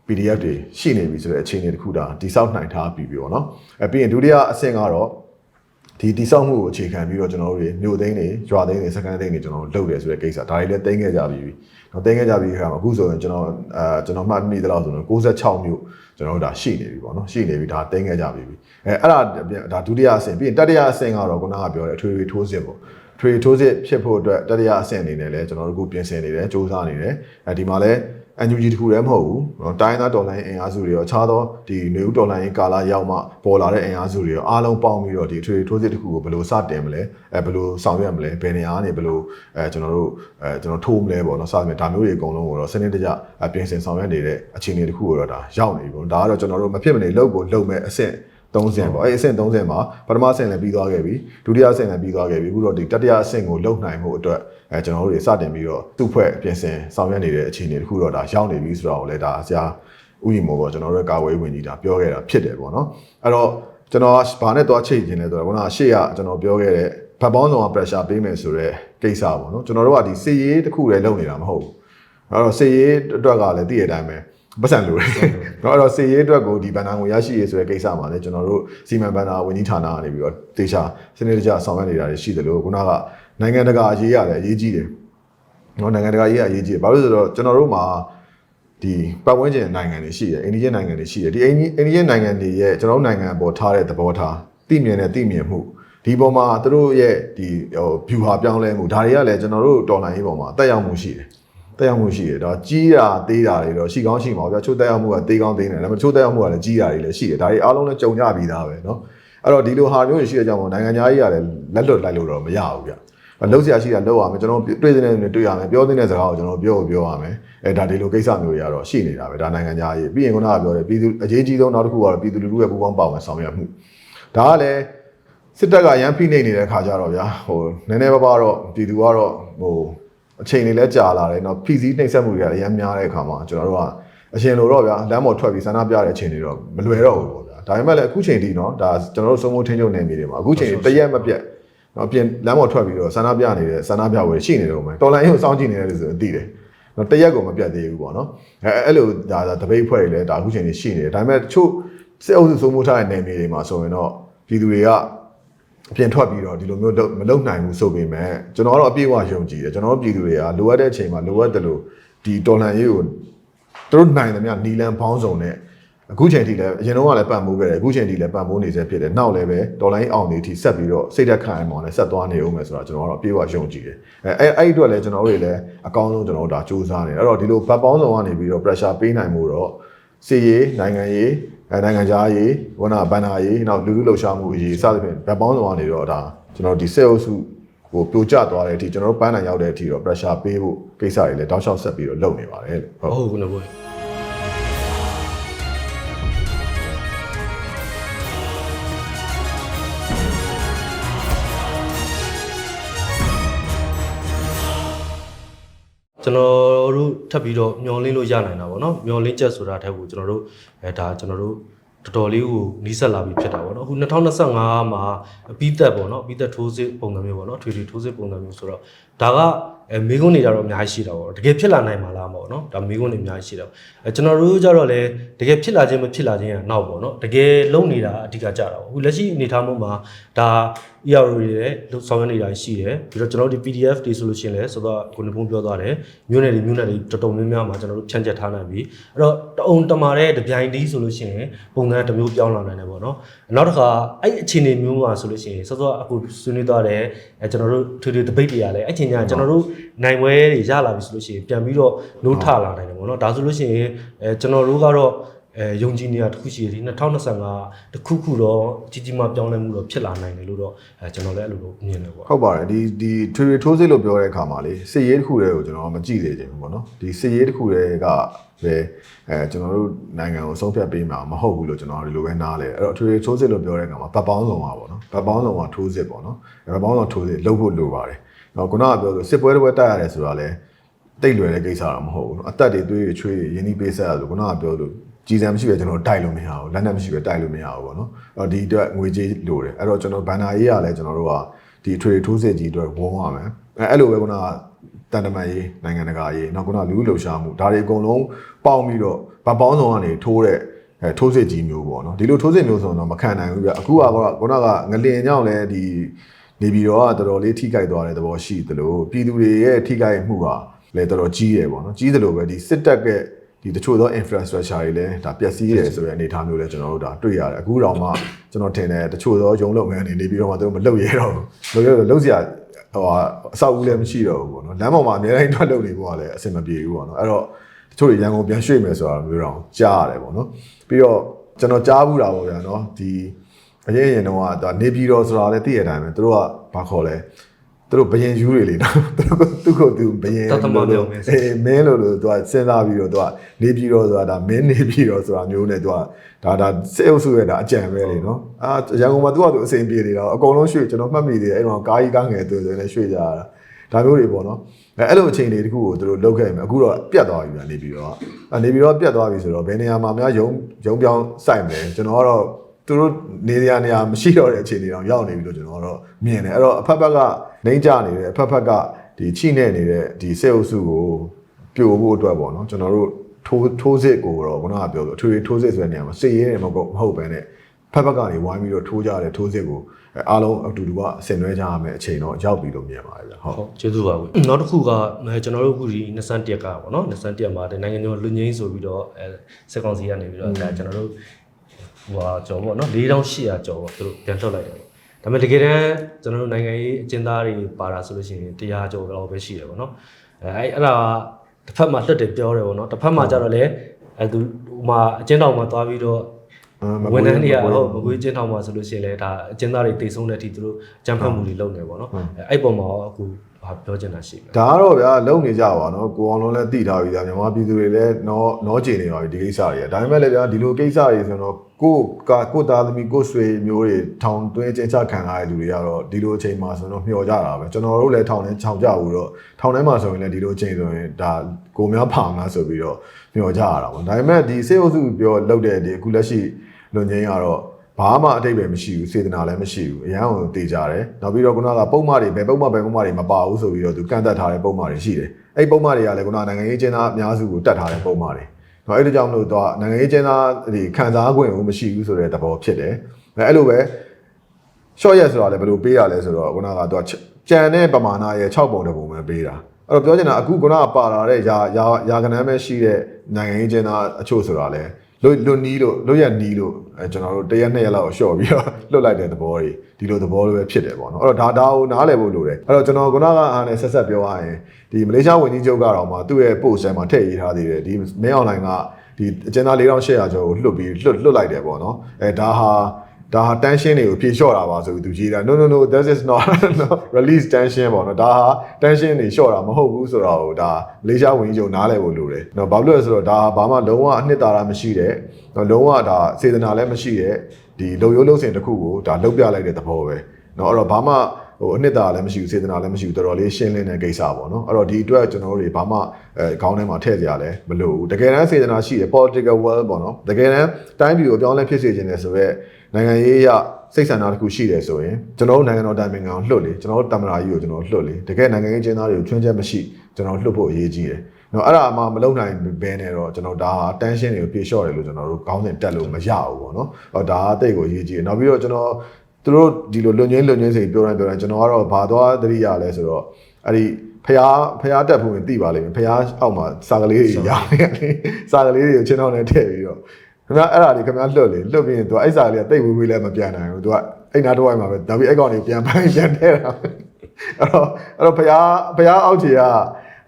PDF တွေရှိနေပြီဆိုတဲ့အခြေအနေတစ်ခုဒါတိစောက်နိုင်ထားပြီပြီပေါ့နော်အဲပြီးရင်ဒုတိယအဆင့်ကတော့ဒီတိစောက်မှုကိုအခြေခံပြီးတော့ကျွန်တော်တို့တွေမြို့သိန်းတွေရွာသိန်းတွေစကန်သိန်းတွေကျွန်တော်တို့လုပ်တယ်ဆိုတဲ့ကိစ္စဒါတွေလည်းသိမ်းခဲ့ကြပြီ။တော့သိမ်းခဲ့ကြပြီခါမှာအခုဆိုရင်ကျွန်တော်အဲကျွန်တော်မှတ်မိသလောက်ဆိုရင်66မြို့ ကျွန်တော်တို့ဒါရှိနေပြီပေါ့နော်ရှိနေပြီဒါသိမ်းခဲ့ကြပြီ။အဲအဲ့ဒါဒါဒုတိယအဆင့်ပြီးရင်တတိယအဆင့်ကတော့ခုနကပြောတဲ့အထွေထွေထိုးစစ်ပေါ့။ ထွေထိုးစစ်ဖြစ်ဖို့အတွက်တတိယအဆင့်အနေနဲ့လည်းကျွန်တော်တို့အခုပြင်ဆင်နေတယ်စ조사နေတယ်။အဲဒီမှာလည်း NUG တခုလည်းမဟုတ်ဘူးเนาะတိုင်းသားဒေါ်လာအင်အားစုတွေရောအခြားသောဒီနေဦးဒေါ်လာရင်ကာလာရောက်မှပေါ်လာတဲ့အင်အားစုတွေရောအားလုံးပေါင်းပြီးတော့ဒီထွေထိုးစစ်တခုကိုဘယ်လိုစတင်မလဲအဲဘယ်လိုဆောင်ရွက်မလဲဘယ်နေရာကနေဘယ်လိုအဲကျွန်တော်တို့အဲကျွန်တော်ထိုးမလဲပေါ့เนาะစသဖြင့်ဒါမျိုးတွေအကုန်လုံးကိုတော့စနစ်တကျပြင်ဆင်ဆောင်ရွက်နေတဲ့အခြေအနေတခုကိုတော့ဒါရောက်နေပြီပေါ့ဒါကတော့ကျွန်တော်တို့မဖြစ်မနေလုပ်ကိုလုပ်မဲ့အဆင့် 30ပေါ့အဲ့အဆင့်30မှာပထမအဆင့်လည်းပြီးသွားခဲ့ပြီဒုတိယအဆင့်လည်းပြီးသွားခဲ့ပြီအခုတော့ဒီတတိယအဆင့်ကိုလုပ်နိုင်မှုအတွက်အဲကျွန်တော်တို့တွေစတင်ပြီးတော့သူ့ဖွဲ့ပြင်ဆင်ဆောင်ရွက်နေတဲ့အခြေအနေတခုတော့ဒါရောက်နေပြီဆိုတော့လည်းဒါဆရာဥယျာဉ်မောပေါ့ကျွန်တော်တို့ကာဝေးဝင်ကြီးဒါပြောခဲ့တာဖြစ်တယ်ပေါ့နော်အဲ့တော့ကျွန်တော်ဘာနဲ့သွားချိတ်ခြင်းလဲဆိုတော့ခုနကရှေ့ကကျွန်တော်ပြောခဲ့တဲ့ဘတ်ပေါင်းဆောင်က pressure ပေးမယ်ဆိုတော့ကိစ္စပေါ့နော်ကျွန်တော်တို့ကဒီစေရေးတစ်ခုလည်းလုပ်နေတာမဟုတ်ဘူးအဲ့တော့စေရေးအတွက်ကလည်းသိရတဲ့အတိုင်းပဲ ပတ်စံလိုတယ်เนาะအဲ့တော့စေရေးအတွက်ကိုဒီဘဏ္ဍာငွေရရှိရေးဆိုတဲ့ကိစ္စမှာလည်းကျွန်တော်တို့စီမံဘဏ္ဍာဝန်ကြီးဌာနကနေပြီးတော့တေချာစနစ်တကျဆောင်ရွက်နေတာတွေရှိတယ်လို့ခုနကနိုင်ငံတကာအရေးရတယ်အရေးကြီးတယ်เนาะနိုင်ငံတကာအရေးအရေးကြီးတယ်ဘာလို့လဲဆိုတော့ကျွန်တော်တို့မှာဒီပတ်ဝန်းကျင်နိုင်ငံတွေရှိတယ်အိန္ဒိယနိုင်ငံတွေရှိတယ်ဒီအိန္ဒိအိန္ဒိယနိုင်ငံတွေရဲ့ကျွန်တော်တို့နိုင်ငံပေါ်ထားတဲ့သဘောထားသိမြင်တဲ့သိမြင်မှုဒီပေါ်မှာသူတို့ရဲ့ဒီဟို view ဟာပြောင်းလဲမှုဒါတွေကလည်းကျွန်တော်တို့တော်လိုင်းရေးပေါ်မှာတက်ရောက်မှုရှိတယ် တက်ရောက်မှုရှိတယ်ဒါကြီးတာသေးတာတွေတော့ရှိကောင်းရှိမှာဗျာချို့တက်ရောက်မှုကသေးကောင်းသေးတယ်ဒါပေမဲ့ချို့တက်ရောက်မှုကလည်းကြီးတာတွေလည်းရှိတယ်ဒါတွေအားလုံးလည်းကြုံကြပြီးသားပဲเนาะအဲ့တော့ဒီလိုဟာမျိုးတွေရှိတဲ့ကြောင့်မို့နိုင်ငံသားကြီးကလည်းလက်လွတ်လိုက်လို့တော့မရဘူးဗျလှုပ်ရှားရှိတာလှုပ်ရမယ်ကျွန်တော်တွေ့တဲ့နေတွေ့ရမယ်ပြောတဲ့စကားကိုကျွန်တော်ပြောပြောရမယ်အဲဒါဒီလိုကိစ္စမျိုးတွေကတော့ရှိနေတာပဲဒါနိုင်ငံသားကြီးပြီးရင်ခုနကပြောတယ်ပြည်သူအရေးကြီးဆုံးနောက်တစ်ခုကတော့ပြည်သူလူထုရဲ့ပူးပေါင်းပါဝင်ဆောင်ရွက်မှုဒါကလည်းစစ်တပ်ကရန်ဖိနှိပ်နေတဲ့ခါကြတော့ဗျာဟိုနည်းနည်းပါးပါးတော့ပြည်သူကတော့ဟို အချိန်တွေလည်းကြာလာတယ်เนาะဖိစီးနှိပ်စက်မှုတွေကလည်းအများများတဲ့အခါမှာကျွန်တော်တို့ကအရှင်လိုတော့ဗျာလမ်းပေါ်ထွက်ပြီးဆန္ဒပြတဲ့အချိန်တွေတော့မလွယ်တော့ဘူးပေါ့ဗျာဒါပေမဲ့လည်းအခုချိန်ထိเนาะဒါကျွန်တော်တို့စုံမထင်းချုပ်နေနေတယ်မှာအခုချိန်တရက်မပြတ်เนาะပြင်လမ်းပေါ်ထွက်ပြီးတော့ဆန္ဒပြနေတဲ့ဆန္ဒပြဝယ်ရှိနေတယ်ပေါ့မယ်တော်လိုင်းကိုစောင့်ကြည့်နေတယ်လို့ဆိုရင်သိတယ်เนาะတရက်ကိုမပြတ်သေးဘူးပေါ့เนาะအဲအဲ့လိုဒါဒါတပိတ်ဖွဲ့တွေလည်းဒါအခုချိန်ကြီးရှိနေတယ်ဒါပေမဲ့တချို့စစ်အုပ်စုစုံမထားတဲ့နေမြေတွေမှာဆိုရင်တော့ပြည်သူတွေကအ ပြင်ထွက်ပြီးတော့ဒီလိုမျိုးလုပ်မလုပ်နိုင်ဘူးဆိုပေမဲ့ကျွန်တော်ကတော့အပြည့်အဝယုံကြည်တယ်ကျွန်တော်တို့ပြည်သူတွေကလိုအပ်တဲ့အချိန်မှာလိုအပ်တယ်လို့ဒီတော်လှန်ရေးကိုသူတို့နိုင်သမျှနီလန်ပေါင်းစုံနဲ့အခုချိန်ထိလည်းအရင်တော့ကလည်းပံ့ပိုးခဲ့တယ်အခုချိန်ထိလည်းပံ့ပိုးနေစေဖြစ်တယ်နောက်လည်းပဲတော်လိုင်းအောင်နေထိဆက်ပြီးတော့စိတ်သက်ခံအောင်လည်းဆက်သွားနေအောင်မယ်ဆိုတော့ကျွန်တော်ကတော့အပြည့်အဝယုံကြည်တယ်အဲအဲ့အဲ့အတွက်လည်းကျွန်တော်တို့တွေလည်းအကောင်းဆုံးကျွန်တော်တို့ဒါစူးစမ်းနေတယ်အဲ့တော့ဒီလိုဘတ်ပေါင်းစုံကနေပြီးတော့ pressure ပေးနိုင်မှုတော့ စီရေးနိုင်ငံရေးအဲနိုင်ငံခြားရေးဝနာဘန်နာရေးနောက်လူလူလှုပ်ရှားမှုအရေးစသဖြင့်ဘတ်ပေါင်းစုံကနေတော့ဒါကျွန်တော်ဒီဆက်အုပ်စုဟိုပြိုကျသွားတဲ့အထိကျွန်တော်တို့ပန်းနိုင်ရောက်တဲ့အထိတော့ pressure ပေးဖို့ကိစ္စတွေလည်းတောက်လျှောက်ဆက်ပြီးတော့လုပ်နေပါတယ်လို့ဟုတ်ဟုတ်ကု ကကျွန်တော်တို့ထပ်ပြီးတော့မျောလင်းလို့ရနိုင်တာပေါ့နော်မျောလင်းချက်ဆိုတာတဲ့ကိုကျွန်တော်တို့အဲဒါကျွန်တော်တို့တော်တော်လေးကိုနီးစပ်လာပြီဖြစ်တာပေါ့နော်အခု2025မှာပြီးသက်ပေါ့နော်ပြီးသက်ထိုးစစ်ပုံစံမျိုးပေါ့နော်ထွေထွေထိုးစစ်ပုံစံမျိုးဆိုတော့ဒါက အဲမိကုန်းနေကြတော့အများကြီးရှိတာပေါ့တကယ်ဖြစ်လာနိုင်မှာလားပေါ့နော်ဒါမိကုန်းနေအများကြီးရှိတာအဲကျွန်တော်တို့ကြတော့လေတကယ်ဖြစ်လာခြင်းမဖြစ်လာခြင်းကနောက်ပေါ့နော်တကယ်လုံနေတာအဓိကကြတာပေါ့အခုလက်ရှိအနေထားမှုမှာဒါ ER တွေလည်းလုပ်ဆောင်ရနေတာရှိတယ်ပြီးတော့ကျွန်တော်တို့ဒီ PDF တွေဆိုလို့ရှိရင်လည်းဆိုတော့ကိုနေဖုန်းပြောသွားတယ်မြို့နယ်တွေမြို့နယ်တွေတော်တော်များများမှာကျွန်တော်တို့ဖြန့်ကျက်ထားနိုင်ပြီအဲ့တော့တအုံတမာတဲ့တပြိုင်တည်းဆိုလို့ရှိရင်ပုံစံတစ်မျိုးပြောင်းလာနိုင်တယ်ပေါ့နော်နောက်တစ်ခါအဲ့အခြေအနေမျိုးမှာဆိုလို့ရှိရင်စောစောအခုဆွေးနွေးသွားတယ်အဲကျွန်တော်တို့ထွေထွေတပိတ်တွေကလည်းအဲ့ချိန်ကျရင်ကျွန်တော်တို့နိုင်ပွဲတွေရလာပြီဆိုလို့ရှိရင်ပြန်ပြီးတော့နိုးထလာနိုင်တယ်ပေါ့နော်ဒါဆိုလို့ရှိရင်အဲကျွန်တော်တို့ကတော့အဲယုံကြည်နေတာတစ်ခုရှိတယ်ဒီ2025တစ်ခုခုတော့ကြီးကြီးမားပြောင်းလဲမှုတော့ဖြစ်လာနိုင်တယ်လို့တော့အဲကျွန်တော်လည်းအဲ့လိုလိုမြင်တယ်ပေါ့ဟုတ်ပါတယ်ဒီဒီထွေထွေထိုးစစ်လို့ပြောတဲ့အခါမှာလေစစ်ရေးတစ်ခုတည်းကိုကျွန်တော်မကြည့်သေးချင်ဘူးပေါ့နော်ဒီစစ်ရေးတစ်ခုတည်းကပဲအဲကျွန်တော်တို့နိုင်ငံကိုဆုံးဖြတ်ပေးမှာမဟုတ်ဘူးလို့ကျွန်တော်ဒီလိုပဲနားလဲအဲ့တော့ထွေထွေထိုးစစ်လို့ပြောတဲ့အခါမှာဗတ်ပေါင်းဆောင်ပါပေါ့နော်ဗတ်ပေါင်းဆောင်ကထိုးစစ်ပေါ့နော်ဗတ်ပေါင်းဆောင်ထိုးစစ်လုပ်ဖို့လိုပါတယ် တော့ခုနကပြောဆိုစစ်ပွဲတစ်ပွဲတိုက်ရတယ်ဆိုတာလေတိတ်လွယ်တဲ့ကိစ္စတော့မဟုတ်ဘူးနော်အသက်တွေသွေးတွေချွေးတွေရင်းနှီးပေးဆက်ရလို့ခုနကပြောလို့ကြည်စံမရှိပဲကျွန်တော်တိုက်လို့မရဘူးလက်နက်မရှိပဲတိုက်လို့မရဘူးပေါ့နော်အဲ့တော့ဒီအတွက်ငွေကြေးလိုတယ်အဲ့တော့ကျွန်တော်ဘန်နာရေးရလဲကျွန်တော်တို့ကဒီအထွေထိုးစစ်ကြီးအတွက်ဝုန်းရမယ်အဲ့အဲ့လိုပဲခုနကတန်တမန်ရေးနိုင်ငံတကာရေးနောက်ခုနကလူလူလှုပ်ရှားမှုဒါတွေအကုန်လုံးပေါင်းပြီးတော့ဗပေါင်းဆောင်ကနေထိုးတဲ့အဲထိုးစစ်ကြီးမျိုးပေါ့နော်ဒီလိုထိုးစစ်မျိုးဆိုတော့မခံနိုင်ဘူးပြအခုကခုနကငလင်ကြောင့်လဲဒီ နေပြီးတော့တော်တော်လေးထိကြိုက်သွားတဲ့သဘောရှိသလိုပြည်သူတွေရဲ့ထိကြိုက်မှုဟာလည်းတော်တော်ကြီးတယ်ပေါ့နော်ကြီးသလိုပဲဒီစစ်တပ်ကဒီတချို့သော infrastructure တွေလည်းဒါပျက်စီးတယ်ဆိုတဲ့အနေအထားမျိုးလည်းကျွန်တော်တို့ဒါတွေ့ရတယ်အခုတော့မှကျွန်တော်ထင်တယ်တချို့သောရုံးလုပ်ငန်းတွေနေပြီးတော့မှသူတို့မလုပ်ရတော့ဘူးလုပ်ရတော့လုပ်စရာဟိုဟာအဆောက်အဦလည်းမရှိတော့ဘူးပေါ့နော်လမ်းပေါ်မှာအများတိုင်းထွက်လုပ်နေဖို့ကလည်းအဆင်မပြေဘူးပေါ့နော်အဲ့တော့တချို့တွေရန်ကုန်ပြန်ရွှေ့မယ်ဆိုတာမျိုးတော့ကြားရတယ်ပေါ့နော်ပြီးတော့ကျွန်တော်ကြားဘူးတာပေါ့ဗျာနော်ဒီ အရင်အရင်တော့ဒါနေပြည်တော်ဆိုတာလည်းသိရတဲ့အတိုင်းပဲသူတို့ကဘာခေါ်လဲသူတို့ဘယင်ယူတွေလေနော်သူတို့သူကသူဘယင်တသမပြောင်းမယ်အေးမင်းလို့လို့သူကစဉ်းစားပြီးတော့သူကနေပြည်တော်ဆိုတာဒါမင်းနေပြည်တော်ဆိုတာမျိုးနဲ့သူကဒါဒါစေအုပ်စုရဲ့ဒါအကြံပဲလေနော်အာရန်ကုန်မှာသူကသူအစိမ်ပြေနေတာအကုန်လုံးရွှေ့ကျွန်တော်မှတ်မိသေးတယ်အဲ့တော့ကားကြီးကားငယ်သူဆိုရင်ရွှေ့ကြရတာဒါမျိုးတွေပေါ့နော်အဲအဲ့လိုအချိန်တွေတခုကိုသူတို့လုတ်ခဲ့မယ်အခုတော့ပြတ်သွားပြီဗျာနေပြည်တော်ကနေပြည်တော်ပြတ်သွားပြီဆိုတော့ဘယ်နေရာမှာများယုံယုံပြောင်းစိုက်မယ်ကျွန်တော်ကတော့ သူတို့နေနေရာနေရာမရှိတော့တဲ့အခြေအနေတောင်ရောက်နေပြီလို့ကျွန်တော်ကတော့မြင်တယ်အဲ့တော့အဖက်ဖက်ကနှိမ့်ကြနေတယ်အဖက်ဖက်ကဒီချိနေနေတဲ့ဒီစေအုပ်စုကိုပြိုဖို့အတွက်ပေါ့နော်ကျွန်တော်တို့ထိုးထိုးစစ်ကိုတော့ခုနကပြောလို့အထွေထွေထိုးစစ်ဆိုတဲ့နေရာမှာစစ်ရေးနေမဟုတ်မဟုတ်ပဲနဲ့ဖက်ဖက်ကနေဝိုင်းပြီးတော့ထိုးကြတဲ့ထိုးစစ်ကိုအဲအားလုံးအတူတူကဆင်နွှဲကြရမယ်အချိန်တော့ရောက်ပြီလို့မြင်ပါတယ်ဗျဟုတ်ဟုတ်ကျေးဇူးပါဘူးနောက်တစ်ခုကအဲကျွန်တော်တို့အခုဒီ21ကပေါ့နော်21မှာတဲ့နိုင်ငံတော်လူငင်းဆိုပြီးတော့အဲစက်ကောင်စီကနေပြီးတော့ဒါကျွန်တော်တို့ ဟိုဟာကျော်ပေါ့နော်4800ကျော်ပေါ့သူတို့ပြန်ထုတ်လိုက်တယ်ပေါ့ဒါပေမဲ့တကယ်တမ်းကျွန်တော်တို့နိုင်ငံရေးအကျဉ်းသားတွေပါတာဆိုလို့ရှိရင်100ကျော်လောက်ပဲရှိတယ်ပေါ့နော်အဲအဲ့အဲ့ဒါကတစ်ဖက်မှာလွတ်တယ်ပြောတယ်ပေါ့နော်တစ်ဖက်မှာကျတော့လေအဲသူဟိုမှာအကျဉ်းတော်မှာသွားပြီးတော့ဝန်ထမ်းတွေကဟုတ်မကွေးကျင်းထောင်မှာဆိုလို့ရှိရင်လည်းဒါအကျဉ်းသားတွေတိတ်ဆုံးတဲ့အထိသူတို့ကြမ်းဖက်မှုတွေလုပ်နေပေါ့နော်အဲအဲ့ပုံမှာရောအခု ဘာပြောချင်တာရှိလဲဒါကတော့ဗျာလုံနေကြပါတော့ကိုအောင်လုံးလည်းသိထားပြီဗျာမြန်မာပြည်သူတွေလည်းနောနောကျင်နေပါပြီဒီကိစ္စတွေကဒါပေမဲ့လည်းဗျာဒီလိုကိစ္စတွေဆိုတော့ကိုကကိုသားသမီးကိုဆွေမျိုးတွေထောင်တွင်းကျင်းချခံရတဲ့လူတွေကတော့ဒီလိုအချိန်မှာဆိုတော့မျှော်ကြတာပဲကျွန်တော်တို့လည်းထောင်ထဲခြောင်ကြဘူးတော့ထောင်ထဲမှာဆိုရင်လည်းဒီလိုအချိန်ဆိုရင်ဒါကိုများဖောင်လားဆိုပြီးတော့မျှော်ကြရတာပေါ့ဒါပေမဲ့ဒီစေအုပ်စုပြောလောက်တဲ့ဒီအခုလက်ရှိလွန်ငင်းကတော့ ဘာမှအတိတ်ပဲမရှိဘူးစေတနာလည်းမရှိဘူးအရန်ကိုတေးကြတယ်နောက်ပြီးတော့ခုနကပုံမှန်တွေဘယ်ပုံမှန်ဘယ်ပုံမှန်တွေမပါဘူးဆိုပြီးတော့သူကန့်သက်ထားတဲ့ပုံမှန်တွေရှိတယ်အဲ့ပုံမှန်တွေကလည်းခုနကနိုင်ငံရေးကျင်းသားအများစုကိုတတ်ထားတဲ့ပုံမှန်တွေတော့အဲ့ဒါကြောင့်မလို့တော့နိုင်ငံရေးကျင်းသားဒီခံစား권ကိုမရှိဘူးဆိုတဲ့သဘောဖြစ်တယ်အဲ့လိုပဲ short ရက်ဆိုတာလည်းဘယ်လိုပေးရလဲဆိုတော့ခုနကတော့ကြံတဲ့ပမာဏရဲ့6ပုံတစ်ပုံပဲပေးတာအဲ့တော့ပြောချင်တာအခုခုနကပါလာတဲ့ယာယာယာကနန်းပဲရှိတဲ့နိုင်ငံရေးကျင်းသားအချို့ဆိုတာလည်း လွတ်လွတ်နီးလို့လွတ်ရနီးလို့အဲကျွန်တော်တို့တရက်နှစ်ရက်လောက်ရှော့ပြီးတော့လွတ်လိုက်တဲ့သဘောတွေဒီလိုသဘောလိုပဲဖြစ်တယ်ပေါ့နော်အဲ့တော့ဒါဒါကိုနားလည်ဖို့လိုတယ်အဲ့တော့ကျွန်တော်ခုနကအားနဲ့ဆက်ဆက်ပြောရရင်ဒီမလေးရှားဝန်ကြီးချုပ်ကတော့မှသူ့ရဲ့ post ထဲမှာထည့်ရေးထားသေးတယ်ဒီမင်းအွန်လိုင်းကဒီအကျဉ်းသား4800ကျော်ကိုလွတ်ပြီးလွတ်လွတ်လိုက်တယ်ပေါ့နော်အဲဒါဟာ ဒါဟာ tension တွေကိုဖြေလျှော့တာပါဆိုပြီးသူရေးတာ no no no that is not no release tension ပေါ့နော်ဒါဟာ tension တွေလျှော့တာမဟုတ်ဘူးဆိုတော့ဒါမလေးရှားဝန်ကြီးချုပ်နားလည်ဖို့လိုတယ်နော်ဘာလို့လဲဆိုတော့ဒါဟာဘာမှလုံးဝအနှစ်သာရမရှိတဲ့နော်လုံးဝဒါစေတနာလည်းမရှိတဲ့ဒီလုံရိုးလုံစင်တစ်ခုကိုဒါလုတ်ပြလိုက်တဲ့သဘောပဲနော်အဲ့တော့ဘာမှဟိုအနှစ်သာရလည်းမရှိဘူးစေတနာလည်းမရှိဘူးတော်တော်လေးရှင်းလင်းတဲ့ကိစ္စပေါ့နော်အဲ့တော့ဒီအတွက်ကျွန်တော်တို့တွေဘာမှအဲခေါင်းထဲမှာထည့်ကြရလဲမလို့ဘူးတကယ်တမ်းစေတနာရှိတယ် political will ပေါ့နော်တကယ်တမ်းတိုင်းပြည်ကိုအပြောင်းအလဲဖြစ်စေခြင်းနဲ့ဆိုတော့ နိုင်ငံရေးအရစိတ်ဆန္ဒတစ်ခုရှိတယ်ဆိုရင်ကျွန်တော်တို့နိုင်ငံတော်တိုင်ပင်ခံကိုလွှတ်လေကျွန်တော်တို့တမန်တော်ကြီးကိုကျွန်တော်လွှတ်လေတကယ်နိုင်ငံရေးကျင်းသားတွေကိုချွင်းချက်မရှိကျွန်တော်လွှတ်ဖို့အရေးကြီးတယ်နော်အဲ့ဒါမှမလုံနိုင်ဘဲနဲ့တော့ကျွန်တော်ဒါဟာ tension တွေကိုပြေလျှော့တယ်လို့ကျွန်တော်တို့ခေါင်းစဉ်တက်လို့မရဘူးပေါ့နော်ဟောဒါကတိတ်ကိုအရေးကြီးတယ်နောက်ပြီးတော့ကျွန်တော်သူတို့ဒီလိုလွန်ငင်းလွန်ငင်းစိပြောတိုင်းပြောတိုင်းကျွန်တော်ကတော့ဘာသွားသတိရလဲဆိုတော့အဲ့ဒီဖျားဖျားတက်ဖို့ရင်သိပါလိမ့်မယ်ဖျားအောက်မှာစာကလေးတွေရောင်းနေတယ်စာကလေးတွေကိုချင်းအောင်နဲ့ထည့်ပြီးတော့ ခင်ဗျာအဲ့ဒါတွေခင်ဗျာလွတ်လေလွတ်ပြီးရင်သူကအဲ့စာကလေးကတိတ်ဝေးဝေးလည်းမပြန်နိုင်ဘူးသူကအဲ့နားတစ်ဝိုက်မှာပဲဒါပြီးအဲ့ကောင်တွေပြန်ပိုင်ပြန်ထဲတာအဲ့တော့အဲ့တော့ဖျားဖျားအောက်ခြေက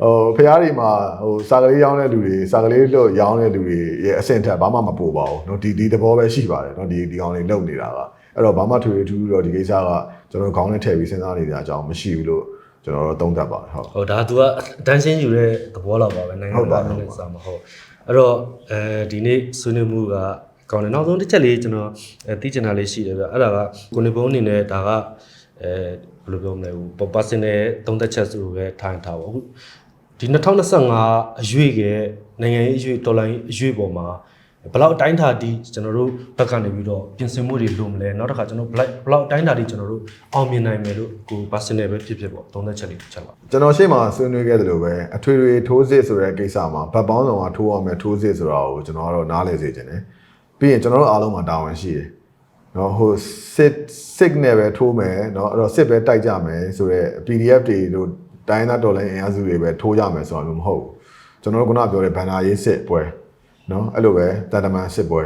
ဟိုဖျားတွေမှာဟိုစာကလေးရောင်းတဲ့လူတွေစာကလေးလွတ်ရောင်းတဲ့လူတွေရဲ့အဆင့်ထက်ဘာမှမပိုပါဘူးเนาะဒီဒီသဘောပဲရှိပါတယ်เนาะဒီဒီကောင်တွေလုံနေတာကအဲ့တော့ဘာမှထွေထူးတော့ဒီကိစ္စကကျွန်တော်ခေါင်းနဲ့ထည့်ပြီးစဉ်းစားနေတဲ့အကြောင်းမရှိဘူးလို့ကျွန်တော်တို့သုံးသပ်ပါတယ်ဟုတ် ဟိုဒါက तू က attention ယူတဲ့သဘောလောက်ပါပဲနိုင်ငံ ဟုတ်ပါ သား ဟုတ်ပါ နဲ့စာမဟုတ် အဲ့တော့အဲဒီနေ့ဆွေးနွေးမှုကကောင်းတယ်နောက်ဆုံးတစ်ချက်လေးကျွန်တော်အဲသိချင်တာလေးရှိတယ်ဗျအဲ့ဒါကကိုနေဘုံအနေနဲ့ဒါကအဲဘယ်လိုပြောမလဲဟို personal သုံးသက်ချက်ဆိုပဲထိုင်ထားပါအခုဒီ2025အရွေ့ကနိုင်ငံရေးအရွေ့ဒေါ်လာရေးအရွေ့ပေါ်မှာ ဘယ်လောက်အတိုင်းအတာဒီကျွန်တော်တို့ဘက်ကနေပြီးတော့ပြင်ဆင်မှုတွေလိုမလဲနောက်တစ်ခါကျွန်တော်ဘယ်လောက်ဘယ်လောက်အတိုင်းအတာဒီကျွန်တော်တို့အောင်မြင်နိုင်မယ်လို့ကို personal ပဲဖြစ်ဖြစ်ပေါ့သုံးသက်ချက်လေးတစ်ချက်ပါကျွန်တော်ရှေ့မှာဆွေးနွေးခဲ့သလိုပဲအထွေထွေထိုးစစ်ဆိုတဲ့ကိစ္စမှာဗတ်ပေါင်းဆောင်ကထိုးအောင်မယ်ထိုးစစ်ဆိုတာကိုကျွန်တော်ကတော့နားလည်စေချင်တယ်ပြီးရင်ကျွန်တော်တို့အားလုံးမှာတာဝန်ရှိတယ်နော်ဟိုစစ်စစ်နဲ့ပဲထိုးမယ်နော်အဲ့တော့စစ်ပဲတိုက်ကြမယ်ဆိုတော့ PDF တွေတို့တိုင်းသားတော်လိုင်းအင်အားစုတွေပဲထိုးကြမယ်ဆိုတာမျိုးမဟုတ်ဘူးကျွန်တော်တို့ခုနပြောတဲ့ဘန်နာရေးစစ်ပွဲ နော်အဲ့လိုပဲတန်တမန်စစ်ပွဲ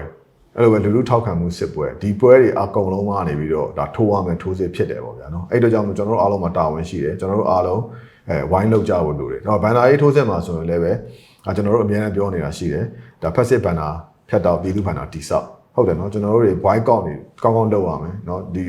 အဲ့လိုပဲလူလူထောက်ခံမှုစစ်ပွဲဒီပွဲတွေအကုန်လုံးကနေပြီးတော့ဒါထိုးရမယ်ထိုးစစ်ဖြစ်တယ်ပေါ့ဗျာနော်အဲ့တို့ကြောင့်မို့ကျွန်တော်တို့အားလုံးမှာတာဝန်ရှိတယ်ကျွန်တော်တို့အားလုံးအဲဝိုင်းလောက်ကြဖို့လိုတယ်။တော့ဘန်နာရေးထိုးစစ်မှာဆိုရင်လည်းပဲအာကျွန်တော်တို့အများနဲ့ပြောနေတာရှိတယ်။ဒါဖက်စစ်ဘန်နာဖြတ်တော့ပြည်သူဘန်နာတိဆောက်ဟုတ်တယ်နော်ကျွန်တော်တို့တွေ why ကောက်နေကောင်းကောင်းလုပ်ရမယ်နော်ဒီ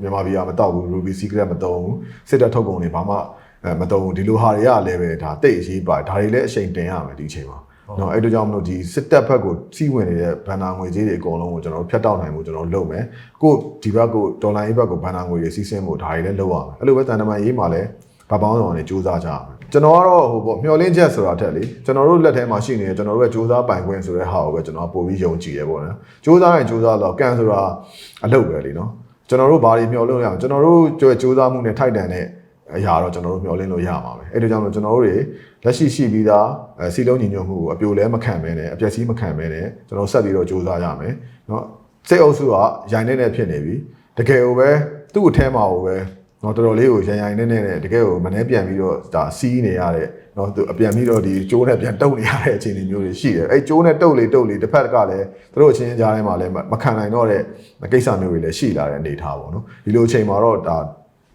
မြန်မာပြည်ကမတော့ဘူး Ruby Secret မတော့ဘူးစစ်တပ်ထုတ်ကုန်တွေဘာမှအဲမတော့ဘူးဒီလိုဟာတွေကလည်းပဲဒါတိတ်အရေးပါတယ်ဒါတွေလည်းအချိန်တင်ရမယ်ဒီအချိန်မှာ နော်အဲ့တို့ကြောင့်မလို့ဒီစစ်တပ်ဘက်ကိုစီးဝင်နေတဲ့ဘန်နာငွေကြေးတွေအကုန်လုံးကိုကျွန်တော်တို့ဖျက်တောက်နိုင်မှုကျွန်တော်တို့လုပ်မယ်ကိုဒီဘက်ကိုဒေါ်လာရေးဘက်ကိုဘန်နာငွေတွေစီးဆင်းမှုဒါတွေလည်းလုပ်ရမယ်အဲ့လိုပဲတန်တမာရေးမှာလည်းဗပေါင်းဆောင်တွေစူးစမ်းကြရမယ်ကျွန်တော်ကတော့ဟိုပေါ့မျောလင်းချက်ဆိုတာထက်လေကျွန်တော်တို့လက်ထဲမှာရှိနေတဲ့ကျွန်တော်တို့ရဲ့စူးစမ်းပိုင်ခွင့်ဆိုတဲ့ဟာကိုပဲကျွန်တော်ပို့ပြီးယုံကြည်ရပေါ့နော်စူးစမ်းရင်စူးစမ်းတော့ကန်ဆိုတာအလုပ်ပဲလीနော်ကျွန်တော်တို့ဘာတွေမျောလို့ရအောင်ကျွန်တော်တို့ကြိုးစူးစမ်းမှုနဲ့ထိုက်တန်တဲ့ အရာတော့ကျွန်တော်တို့မျှော်လင့်လို့ရမှာပဲအဲ့ဒါကြောင့်မို့ကျွန်တော်တို့တွေလက်ရှိရှိပြီးသားအဲစီလုံးညီညွတ်မှုကိုအပြိုလဲမခံမဲနဲ့အပျက်စီးမခံမဲနဲ့ကျွန်တော်ဆက်ပြီးတော့စူးစမ်းရမယ်เนาะစိတ်အုပ်စုကရိုင်နေနေဖြစ်နေပြီတကယ်ကိုပဲသူ့အထဲမှာကိုပဲเนาะတော်တော်လေးကိုရိုင်ရိုင်နေနေနဲ့တကယ်ကိုမနှဲပြန်ပြီးတော့ဒါစီးနေရတဲ့เนาะသူအပြန်ပြီးတော့ဒီကျိုးနဲ့ပြန်တုပ်နေရတဲ့အခြေအနေမျိုးတွေရှိတယ်အဲ့ကျိုးနဲ့တုပ်လေတုပ်လေတစ်ဖက်ကလည်းသူတို့အချင်းချင်းကြားထဲမှာလည်းမခံနိုင်တော့တဲ့ကိစ္စမျိုးတွေလည်းရှိလာတဲ့အနေအထားပေါ့နော်ဒီလိုအချိန်မှာတော့ဒါ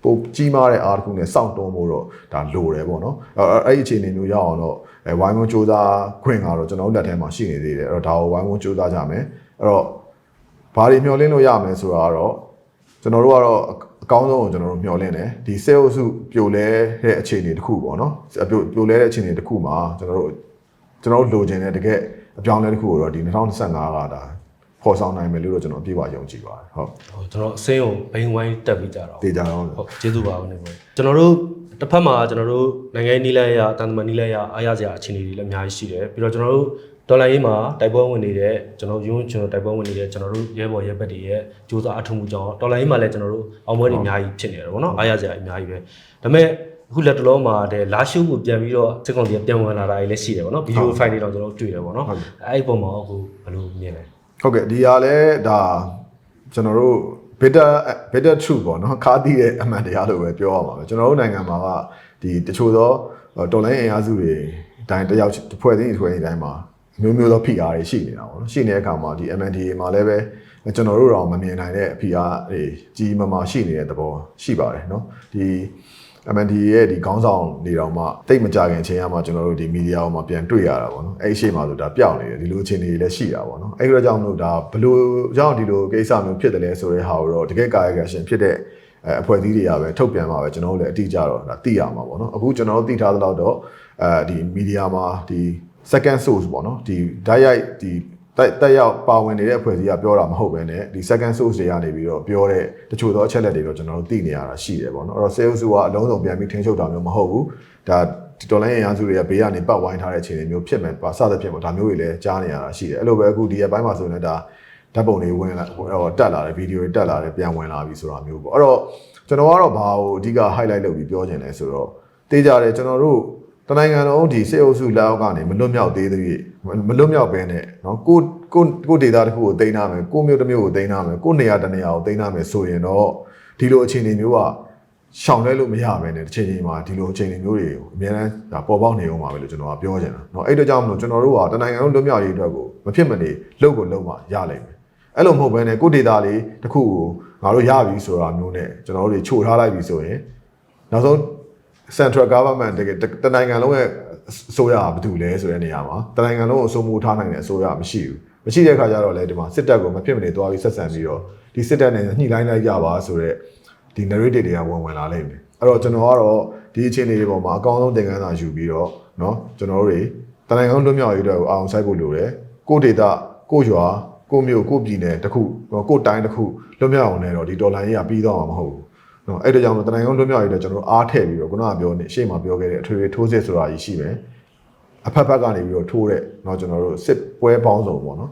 ပိုကြီးမားတဲ့အားတစ်ခုနဲ့စောင့်တွန်းဖို့တော့ဒါလိုတယ်ပေါ့နော်အဲအဲ့ဒီအခြေအနေမျိုးရောက်အောင်တော့အဲဝိုင်းဝန်းစူးစမ်းခွင့်ကတော့ကျွန်တော်တို့လက်ထဲမှာရှိနေသေးတယ်အဲ့တော့ဒါကိုဝိုင်းဝန်းစူးစမ်းကြမယ်အဲ့တော့ဘာတွေမျှော်လင့်လို့ရမလဲဆိုတာကတော့ကျွန်တော်တို့ကတော့အကောင်းဆုံးကိုကျွန်တော်တို့မျှော်လင့်တယ်ဒီ sales စုပြိုလဲတဲ့အခြေအနေတစ်ခုပေါ့နော်အပြိုပြိုလဲတဲ့အခြေအနေတစ်ခုမှာကျွန်တော်တို့ကျွန်တော်တို့လိုချင်တဲ့တကယ်အပြောင်းလဲတစ်ခုကိုတော့ဒီ2025ကဒါ ဖော်ဆောင်နိုင်မယ်လို့တော့ကျွန်တော်အပြည့်အဝယုံကြည်ပါတယ်ဟုတ်ဟိုကျွန်တော်အစင်းကိုဘိန်းဝိုင်းတက်ပြီးကြတော့တေးကြတော့ဟုတ်ကျေးဇူးပါဦးနေပေါ့ကျွန်တော်တို့တစ်ဖက်မှာကျွန်တော်တို့နိုင်ငံရေးနီးလဲရတန်တမန်နီးလဲရအားရစရာအခြေအနေတွေလည်းအများကြီးရှိတယ်ပြီးတော့ကျွန်တော်တို့ဒေါ်လာရေးမှာတိုက်ပွဲဝင်နေတဲ့ကျွန်တော်ရုံးကျွန်တော်တိုက်ပွဲဝင်နေတဲ့ကျွန်တော်တို့ရဲဘော်ရဲဘက်တွေရဲ့စူးစမ်းအထောက်အမှုကြောင့်ဒေါ်လာရေးမှာလည်းကျွန်တော်တို့အောင်ပွဲတွေအများကြီးဖြစ်နေတယ်ပေါ့နော်အားရစရာအများကြီးပဲဒါပေမဲ့အခုလက်တလုံးမှာတဲ့လာရှုကိုပြန်ပြီးတော့စစ်ကောင်စီကပြန်ဝင်လာတာတွေလည်းရှိတယ်ပေါ့နော်ဗီဒီယိုဖိုင်တွေတော့ကျွန်တော်တို့တွေ့တယ်ပေါ့နော်အဲ့ဒီပုံမှာအခုဘယ်လိုမြင်လဲ ဟုတ်ကဲ့ဒီဟာလဲဒါကျွန်တော်တို့ better better truth ပေါ့နော်ခါသီးတဲ့အမှန်တရားလို့ပဲပြောရမှာပဲကျွန်တော်တို့နိုင်ငံမှာကဒီတချို့သောတော်လိုင်းအင်အားစုတွေတိုင်းတယောက်တစ်ဖွဲ့ချင်းတစ်ဖွဲ့ချင်းတိုင်းမှာမျိုးမျိုးသောဖိအားတွေရှိနေတာပေါ့နော်ရှိနေတဲ့အခါမှာဒီ MNDA မှာလည်းပဲကျွန်တော်တို့တော့မမြင်နိုင်တဲ့ဖိအားတွေကြီးမားမားရှိနေတဲ့သဘောရှိပါတယ်နော်ဒီ MND ရဲ့ဒီခေါင်းဆောင်နေတော့မှတိတ်မကြခင်အချိန်ကမှကျွန်တော်တို့ဒီမီဒီယာပေါ်မှာပြန်တွေ့ရတာပေါ့နော်အဲ့ဒီအချိန်မှာဆိုဒါပျောက်နေတယ်ဒီလိုအခြေအနေတွေလည်းရှိတာပေါ့နော်အဲ့ဒီတော့ကြောင့်မလို့ဒါဘလို့ကြောင့်ဒီလိုကိစ္စမျိုးဖြစ်တယ်လဲဆိုတဲ့ဟာကိုတော့တကယ်ကာယကရှင်ဖြစ်တဲ့အဲအဖွဲ့အစည်းတွေကပဲထုတ်ပြန်မှာပဲကျွန်တော်တို့လည်းအတိအကျတော့ဒါသိရမှာပေါ့နော်အခုကျွန်တော်တို့သိထားသလောက်တော့အဲဒီမီဒီယာမှာဒီ second source ပေါ့နော်ဒီဓာတ်ရိုက်ဒီ တက်တက်ရောက်ပါဝင်နေတဲ့အဖွဲ့အစည်းကပြောတာမဟုတ်ပဲねဒီ second source တွေကနေပြီးတော့ပြောတဲ့တချို့သောအချက်လက်တွေတော့ကျွန်တော်တို့သိနေရတာရှိတယ်ပေါ့နော်အဲ့တော့ sales ကအလုံးစုံပြန်ပြီးထိန်းချုပ်တာမျိုးမဟုတ်ဘူးဒါဒီဒေါ်လာရန်စုတွေကဘေးကနေပတ်ဝိုင်းထားတဲ့အခြေအနေမျိုးဖြစ်မယ်ပါစသဖြင့်ပေါ့ဒါမျိုးတွေလည်းကြားနေရတာရှိတယ်အဲ့လိုပဲအခုဒီအပိုင်းမှာဆိုရင်လည်းဒါဓာတ်ပုံတွေဝင်လာဟိုတက်လာတယ်ဗီဒီယိုတွေတက်လာတယ်ပြန်ဝင်လာပြီဆိုတာမျိုးပေါ့အဲ့တော့ကျွန်တော်ကတော့ဘာကိုအဓိက highlight လုပ်ပြီးပြောချင်လဲဆိုတော့တေးကြတယ်ကျွန်တော်တို့တနိုင်ငံလုံးဒီစေအုပ်စုလက်အောက်ကနေမလွတ်မြောက်သေးသေး၍ မလွတ်မြောက်ဘဲနဲ့เนาะကိုကိုကိုဒေတာတစ်ခုကိုတင်ထားမယ်ကိုမျိုးတစ်မျိုးကိုတင်ထားမယ်ကိုနေရာတစ်နေရာကိုတင်ထားမယ်ဆိုရင်တော့ဒီလိုအခြေအနေမျိုးကရှောင်လဲလို့မရဘဲနဲ့တစ်ချိန်ချိန်မှာဒီလိုအခြေအနေမျိုးတွေကိုအများအားဒါပေါ်ပေါက်နေအောင်ပါပဲလို့ကျွန်တော်ကပြောချင်တာเนาะအဲ့တော့ကြောင့်မလို့ကျွန်တော်တို့ကတနိုင်ငံလုံးလွတ်မြောက်ရေးအတွက်ကိုမဖြစ်မနေလုပ်ကိုလုပ်မှရလိမ့်မယ်အဲ့လိုမဟုတ်ဘဲနဲ့ကိုဒေတာလေးတစ်ခုကိုငါတို့ရပြီဆိုတာမျိုးနဲ့ကျွန်တော်တို့တွေခြိုထားလိုက်ပြီဆိုရင်နောက်ဆုံး central government တကယ်တနိုင်ငံလုံးရဲ့ အစိုးရကဘာတူလဲဆိုတဲ့နေရာမှာတနိုင်ငံလုံးကိုအစိုးမိုးထားနိုင်တဲ့အစိုးရမရှိဘူးမရှိတဲ့အခါကျတော့လေဒီမှာစစ်တပ်ကိုမဖြစ်မနေသွားပြီးဆက်ဆံပြီးတော့ဒီစစ်တပ်နဲ့ညှိနှိုင်းလိုက်ကြပါဆိုတော့ဒီ narrative တွေကဝင်ဝင်လာလိမ့်မယ်အဲ့တော့ကျွန်တော်ကတော့ဒီအခြေအနေတွေပေါ်မှာအကောင်းဆုံးသင်ခန်းစာယူပြီးတော့เนาะကျွန်တော်တို့တွေတနိုင်ငံလုံးလွတ်မြောက်ရေးအတွက်ကိုအောင်ဆိုင်ဖို့လိုတယ်ကိုဒေတာကိုရွာကိုမြို့ကိုပြည်နယ်တစ်ခုကိုတိုင်းတစ်ခုလွတ်မြောက်အောင်လည်းတော့ဒီဒေါ်လာရေးကပြီးတော့မှာမဟုတ်ဘူး နော်အဲ့ဒါကြောင့်မလို့တနိုင်ငံလုံးလွတ်မြောက်ရေးတော့ကျွန်တော်တို့အားထည့်ပြီးတော့ခုနကပြောနေရှေ့မှာပြောခဲ့တဲ့အထွေထွေထိုးစစ်ဆိုတာကြီးရှိမယ်အဖက်ဖက်ကနေပြီးတော့ထိုးတဲ့เนาะကျွန်တော်တို့စစ်ပွဲပေါင်းစုံပေါ့နော်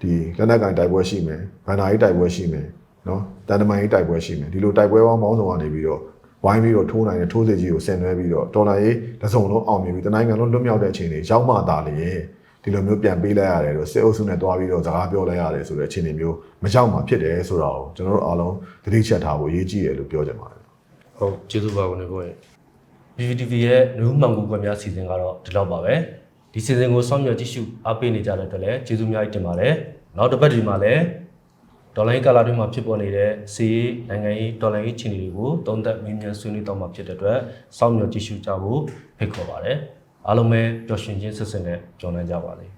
ဒီလက်နက်ကင်တိုက်ပွဲရှိမယ်ဗန္ဒာရေးတိုက်ပွဲရှိမယ်เนาะတန်တမန်ရေးတိုက်ပွဲရှိမယ်ဒီလိုတိုက်ပွဲပေါင်းပေါင်းစုံကနေပြီးတော့ဝိုင်းပြီးတော့ထိုးနိုင်တဲ့ထိုးစစ်ကြီးကိုဆင်နွှဲပြီးတော့ဒေါ်လာရေးတစ်စုံလုံးအောင်မြင်ပြီးတနိုင်ငံလုံးလွတ်မြောက်တဲ့အချိန်တွေရောက်မှသာလေ ဒီလိုမျိုးပြန်ပေးလိုက်ရတယ်လို့စစ်အုပ်စုနဲ့တွားပြီးတော့စကားပြောလိုက်ရတယ်ဆိုတဲ့အခြေအနေမျိုးမရောက်မှဖြစ်တယ်ဆိုတာကိုကျွန်တော်တို့အားလုံးသတိချက်ထားဖို့အရေးကြီးတယ်လို့ပြောချင်ပါတယ်ဟုတ်ကျေးဇူးပါဝင်ကို PPTV ရဲ့နူးမှန်ကူကွယ်များစီစဉ်ကတော့ဒီလောက်ပါပဲဒီစီစဉ်ကိုစောင့်မျှော်ကြည့်ရှုအားပေးနေကြတဲ့အတွက်လည်းကျေးဇူးများတင်ပါတယ်နောက်တစ်ပတ်ဒီမှာလည်းဒေါ်လာကာလာတွေမှာဖြစ်ပေါ်နေတဲ့စီးနိုင်ငံရေးဒေါ်လာရေးချီနေတွေကိုသုံးသက်မင်းမြန်ဆွေးနွေးတော့မှာဖြစ်တဲ့အတွက်စောင့်မျှော်ကြည့်ရှုကြဖို့ဖိတ်ခေါ်ပါတယ် အားလုံးပဲပျော်ရွှင်ခြင်းဆက်ဆက်နဲ့ကြောင်းလန်းကြပါလိမ့်